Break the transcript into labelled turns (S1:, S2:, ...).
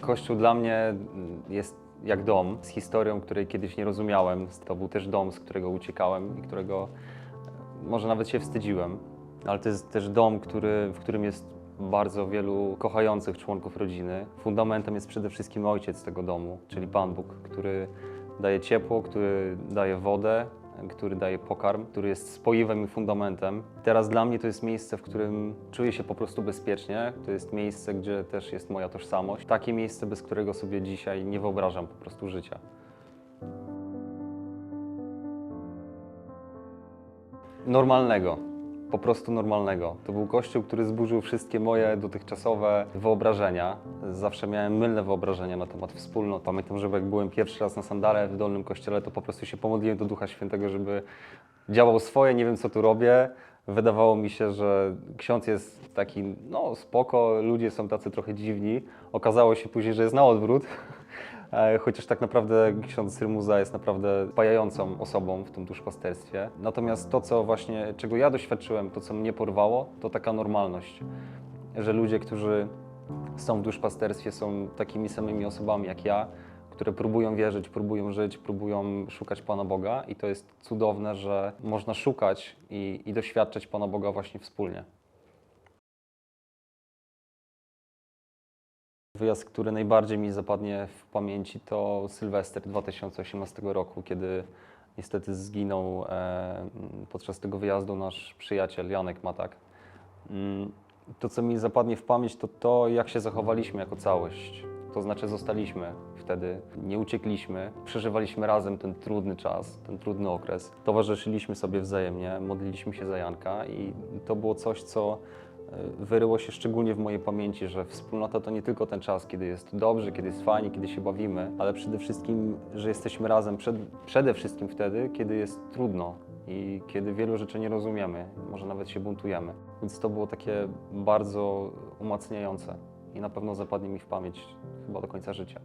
S1: Kościół dla mnie jest jak dom z historią, której kiedyś nie rozumiałem. To był też dom, z którego uciekałem i którego e, może nawet się wstydziłem. Ale to jest też dom, który, w którym jest bardzo wielu kochających członków rodziny. Fundamentem jest przede wszystkim ojciec tego domu, czyli Pan Bóg, który daje ciepło, który daje wodę, który daje pokarm, który jest spoiwem i fundamentem. Teraz dla mnie to jest miejsce, w którym czuję się po prostu bezpiecznie. To jest miejsce, gdzie też jest moja tożsamość. Takie miejsce, bez którego sobie dzisiaj nie wyobrażam po prostu życia. Normalnego. Po prostu normalnego. To był kościół, który zburzył wszystkie moje dotychczasowe wyobrażenia. Zawsze miałem mylne wyobrażenia na temat wspólnot. Pamiętam, że jak byłem pierwszy raz na sandale w Dolnym Kościele, to po prostu się pomodliłem do Ducha Świętego, żeby działał swoje, nie wiem co tu robię. Wydawało mi się, że ksiądz jest taki, no spoko, ludzie są tacy trochę dziwni. Okazało się później, że jest na odwrót. E, Chociaż tak naprawdę ksiądz Rymuza jest naprawdę pajającą osobą w tym duszpasterstwie. Natomiast to, co właśnie, czego ja doświadczyłem, to co mnie porwało, to taka normalność. Że ludzie, którzy są w duszpasterstwie, są takimi samymi osobami jak ja, które próbują wierzyć, próbują żyć, próbują szukać Pana Boga i to jest cudowne, że można szukać i, i doświadczać Pana Boga właśnie wspólnie. Wyjazd, który najbardziej mi zapadnie w pamięci, to Sylwester 2018 roku, kiedy niestety zginął e, podczas tego wyjazdu nasz przyjaciel Janek Matak. Mm, To, co mi zapadnie w pamięć, to to, jak się zachowaliśmy jako całość. To znaczy, zostaliśmy wtedy, nie uciekliśmy, przeżywaliśmy razem ten trudny czas, ten trudny okres. Towarzyszyliśmy sobie wzajemnie, modliliśmy się za Janka i to było coś, co wyryło się szczególnie w mojej pamięci, że wspólnota to nie tylko ten czas, kiedy jest dobrze, kiedy jest fajnie, kiedy się bawimy, ale przede wszystkim, że jesteśmy razem przed, przede wszystkim wtedy, kiedy jest trudno i kiedy wielu rzeczy nie rozumiemy, może nawet się buntujemy. Więc to było takie bardzo umacniające i na pewno zapadnie mi w pamięć chyba do końca życia.